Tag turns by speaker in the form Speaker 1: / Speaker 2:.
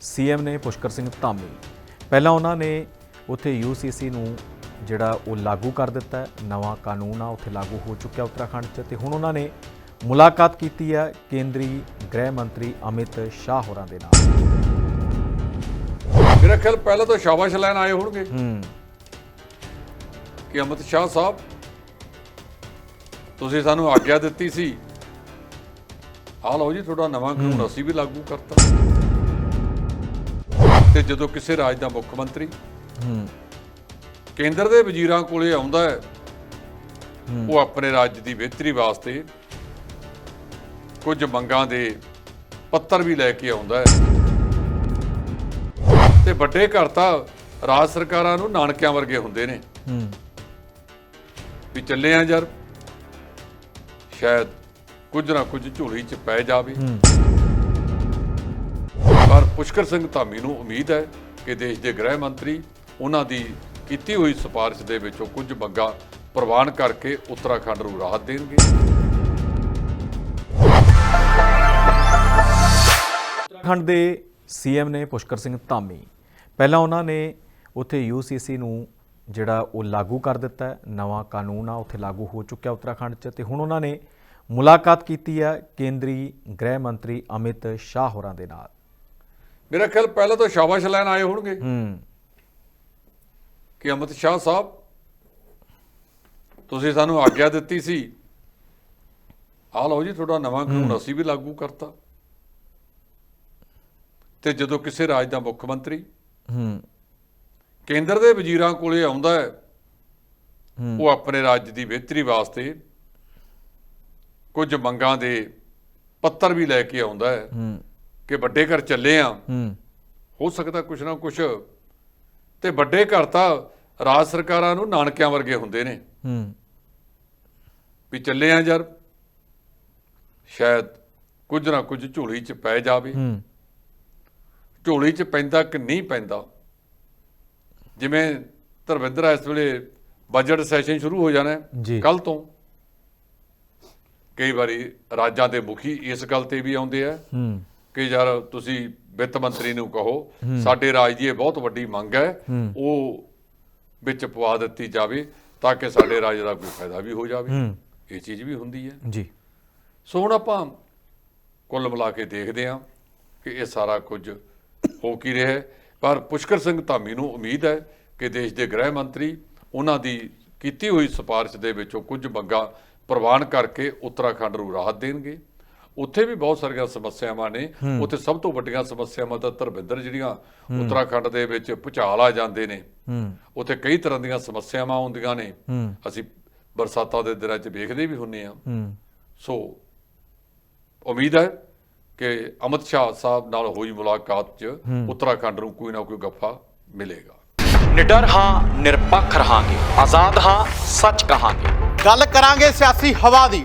Speaker 1: CM ਨੇ ਪੁਸ਼ਕਰ ਸਿੰਘ ਧਾਮੀ। ਪਹਿਲਾਂ ਉਹਨਾਂ ਨੇ ਉੱਥੇ ਯੂਸੀਸੀ ਨੂੰ ਜਿਹੜਾ ਉਹ ਲਾਗੂ ਕਰ ਦਿੱਤਾ ਹੈ ਨਵਾਂ ਕਾਨੂੰਨ ਆ ਉੱਥੇ ਲਾਗੂ ਹੋ ਚੁੱਕਿਆ ਉੱਤਰਾਖੰਡ 'ਚ ਤੇ ਹੁਣ ਉਹਨਾਂ ਨੇ ਮੁਲਾਕਾਤ ਕੀਤੀ ਹੈ ਕੇਂਦਰੀ ਗ੍ਰਹਿ ਮੰਤਰੀ ਅਮਿਤ ਸ਼ਾਹ ਹੋਰਾਂ ਦੇ ਨਾਲ।
Speaker 2: ਮੇਰਾ ਖਿਆਲ ਪਹਿਲਾਂ ਤਾਂ ਸ਼ਾਬਾਸ਼ ਲੈਣ ਆਏ ਹੋਣਗੇ।
Speaker 1: ਹੂੰ।
Speaker 2: ਕਿ ਅਮਿਤ ਸ਼ਾਹ ਸਾਹਿਬ ਤੁਸੀਂ ਸਾਨੂੰ ਆਗਿਆ ਦਿੱਤੀ ਸੀ। ਆਹ ਲਓ ਜੀ ਤੁਹਾਡਾ ਨਵਾਂ ਕਾਨੂੰਨ ਅਸੀਂ ਵੀ ਲਾਗੂ ਕਰਤਾ। ਤੇ ਜਦੋਂ ਕਿਸੇ ਰਾਜ ਦਾ ਮੁੱਖ ਮੰਤਰੀ
Speaker 1: ਹੂੰ।
Speaker 2: ਕੇਂਦਰ ਦੇ ਵਜ਼ੀਰਾਂ ਕੋਲੇ ਆਉਂਦਾ ਹੈ ਉਹ ਆਪਣੇ ਰਾਜ ਦੀ ਬਿਹਤਰੀ ਵਾਸਤੇ ਕੁਝ ਮੰਗਾਂ ਦੇ ਪੱਤਰ ਵੀ ਲੈ ਕੇ ਆਉਂਦਾ ਹੈ। ਤੇ ਵੱਡੇ ਘਰ ਤਾਂ ਰਾਜ ਸਰਕਾਰਾਂ ਨੂੰ ਨਾਨਕਿਆਂ ਵਰਗੇ ਹੁੰਦੇ ਨੇ।
Speaker 1: ਹੂੰ।
Speaker 2: ਵੀ ਚੱਲੇ ਆ ਯਾਰ ਸ਼ਾਇਦ ਕੁਝ ਨਾ ਕੁਝ ਝੋਲੀ 'ਚ ਪੈ ਜਾਵੇ।
Speaker 1: ਹੂੰ।
Speaker 2: ਪਰ ਪੁਸ਼ਕਰ ਸਿੰਘ ਧਾਮੀ ਨੂੰ ਉਮੀਦ ਹੈ ਕਿ ਦੇਸ਼ ਦੇ ਗ੍ਰਹਿ ਮੰਤਰੀ ਉਹਨਾਂ ਦੀ ਕੀਤੀ ਹੋਈ ਸਿਫਾਰਿਸ਼ ਦੇ ਵਿੱਚੋਂ ਕੁਝ ਮੰਗਾਂ ਪ੍ਰਵਾਨ ਕਰਕੇ ਉੱਤਰਾਖੰਡ ਨੂੰ ਰਾਹਤ ਦੇਣਗੇ।
Speaker 1: ਉੱਤਰਾਖੰਡ ਦੇ ਸੀਐਮ ਨੇ ਪੁਸ਼ਕਰ ਸਿੰਘ ਧਾਮੀ। ਪਹਿਲਾਂ ਉਹਨਾਂ ਨੇ ਉੱਥੇ ਯੂਸੀਸੀ ਨੂੰ ਜਿਹੜਾ ਉਹ ਲਾਗੂ ਕਰ ਦਿੱਤਾ ਨਵਾਂ ਕਾਨੂੰਨ ਆ, ਉੱਥੇ ਲਾਗੂ ਹੋ ਚੁੱਕਿਆ ਉੱਤਰਾਖੰਡ 'ਚ ਤੇ ਹੁਣ ਉਹਨਾਂ ਨੇ ਮੁਲਾਕਾਤ ਕੀਤੀ ਹੈ ਕੇਂਦਰੀ ਗ੍ਰਹਿ ਮੰਤਰੀ ਅਮਿਤ ਸ਼ਾਹ ਹੋਰਾਂ ਦੇ ਨਾਲ।
Speaker 2: ਮੇਰਾ ਖਿਆਲ ਪਹਿਲਾਂ ਤਾਂ ਸ਼ਾਬਾਸ਼ ਲੈਣ ਆਏ ਹੋਣਗੇ।
Speaker 1: ਹੂੰ।
Speaker 2: ਕਿ ਅਮਿਤ ਸ਼ਾਹ ਸਾਹਿਬ ਤੁਸੀਂ ਸਾਨੂੰ ਆਗਿਆ ਦਿੱਤੀ ਸੀ। ਆਹ ਲਓ ਜੀ ਤੁਹਾਡਾ ਨਵਾਂ ਕਾਨੂੰਨ ਅਸੀਂ ਵੀ ਲਾਗੂ ਕਰਤਾ। ਤੇ ਜਦੋਂ ਕਿਸੇ ਰਾਜ ਦਾ ਮੁੱਖ ਮੰਤਰੀ
Speaker 1: ਹੂੰ।
Speaker 2: ਕੇਂਦਰ ਦੇ ਵਜ਼ੀਰਾਂ ਕੋਲੇ ਆਉਂਦਾ ਹੈ। ਉਹ ਆਪਣੇ ਰਾਜ ਦੀ ਬਿਹਤਰੀ ਵਾਸਤੇ ਕੁਝ ਮੰਗਾਂ ਦੇ ਪੱਤਰ ਵੀ ਲੈ ਕੇ ਆਉਂਦਾ ਹੈ।
Speaker 1: ਹੂੰ।
Speaker 2: ਕਿ ਵੱਡੇ ਘਰ ਚੱਲੇ ਆ।
Speaker 1: ਹੂੰ।
Speaker 2: ਹੋ ਸਕਦਾ ਕੁਛ ਨਾ ਕੁਛ। ਤੇ ਵੱਡੇ ਘਰ ਤਾਂ ਰਾਜ ਸਰਕਾਰਾਂ ਨੂੰ ਨਾਨਕਿਆਂ ਵਰਗੇ ਹੁੰਦੇ ਨੇ।
Speaker 1: ਹੂੰ।
Speaker 2: ਵੀ ਚੱਲੇ ਆ ਯਾਰ। ਸ਼ਾਇਦ ਕੁਝ ਨਾ ਕੁਝ ਝੋਲੀ 'ਚ ਪੈ ਜਾਵੇ।
Speaker 1: ਹੂੰ।
Speaker 2: ਝੋਲੀ 'ਚ ਪੈਂਦਾ ਕਿ ਨਹੀਂ ਪੈਂਦਾ। ਜਿਵੇਂ ਧਰਮਿੰਦਰ ਇਸ ਵੇਲੇ ਬਜਟ ਸੈਸ਼ਨ ਸ਼ੁਰੂ ਹੋ ਜਾਣਾ
Speaker 1: ਜੀ।
Speaker 2: ਕੱਲ ਤੋਂ। ਕਈ ਵਾਰੀ ਰਾਜਾਂ ਦੇ ਮੁਖੀ ਇਸ ਗੱਲ ਤੇ ਵੀ ਆਉਂਦੇ ਆ।
Speaker 1: ਹੂੰ।
Speaker 2: ਕਿ ਯਾਰ ਤੁਸੀਂ ਵਿੱਤ ਮੰਤਰੀ ਨੂੰ ਕਹੋ ਸਾਡੇ ਰਾਜ ਦੀ ਇਹ ਬਹੁਤ ਵੱਡੀ ਮੰਗ ਹੈ ਉਹ ਵਿੱਚ ਪਵਾ ਦਿੱਤੀ ਜਾਵੇ ਤਾਂ ਕਿ ਸਾਡੇ ਰਾਜ ਦਾ ਕੋਈ ਫਾਇਦਾ ਵੀ ਹੋ ਜਾਵੇ। ਇਹ ਚੀਜ਼ ਵੀ ਹੁੰਦੀ ਹੈ।
Speaker 1: ਜੀ।
Speaker 2: ਸੋ ਹੁਣ ਆਪਾਂ ਕੁੱਲ ਮਿਲਾ ਕੇ ਦੇਖਦੇ ਹਾਂ ਕਿ ਇਹ ਸਾਰਾ ਕੁਝ ਹੋ ਕੀ ਰਿਹਾ ਹੈ। ਪਰ ਪੁਸ਼ਕਰ ਸਿੰਘ ਧਾਮੀ ਨੂੰ ਉਮੀਦ ਹੈ ਕਿ ਦੇਸ਼ ਦੇ ਗ੍ਰਹਿ ਮੰਤਰੀ ਉਹਨਾਂ ਦੀ ਕੀਤੀ ਹੋਈ ਸਿਫਾਰਿਸ਼ ਦੇ ਵਿੱਚੋਂ ਕੁਝ ਮੰਗਾਂ ਪ੍ਰਵਾਨ ਕਰਕੇ ਉੱਤਰਾਖੰਡ ਨੂੰ ਰਾਹਤ ਦੇਣਗੇ। ਉੱਥੇ ਵੀ ਬਹੁਤ ਸਾਰੀਆਂ ਸਮੱਸਿਆਵਾਂ ਨੇ। ਉੱਥੇ ਸਭ ਤੋਂ ਵੱਡੀਆਂ ਸਮੱਸਿਆਵਾਂ ਤਾਂ ਧਰਮਿੰਦਰ ਜਿਹੜੀਆਂ ਉੱਤਰਾਖੰਡ ਦੇ ਵਿੱਚ ਭੁਚਾਲ ਆ ਜਾਂਦੇ ਨੇ। ਉੱਥੇ ਕਈ ਤਰ੍ਹਾਂ ਦੀਆਂ ਸਮੱਸਿਆਵਾਂ ਆਉਂਦੀਆਂ ਨੇ। ਅਸੀਂ ਬਰਸਾਤਾਂ ਦੇ ਦਿਨਾਂ 'ਚ ਵੇਖਦੇ ਵੀ ਹੁੰਨੇ ਆ
Speaker 1: ਹੂੰ।
Speaker 2: ਸੋ ਉਮੀਦ ਹੈ ਕਿ ਅਮਿਤ ਸ਼ਾਹ ਸਾਹਿਬ ਨਾਲ ਹੋਈ ਮੁਲਾਕਾਤ 'ਚ ਉੱਤਰਾਖੰਡ ਨੂੰ ਕੋਈ ਨਾ ਕੋਈ ਗੱਫਾ ਮਿਲੇਗਾ।
Speaker 3: ਨਿਡਰ ਹਾਂ ਨਿਰਪੱਖ ਰਹਾਂਗੇ। ਆਜ਼ਾਦ ਹਾਂ ਸੱਚ ਕਹਾਂਗੇ।
Speaker 4: ਗੱਲ ਕਰਾਂਗੇ ਸਿਆਸੀ ਹਵਾ ਦੀ।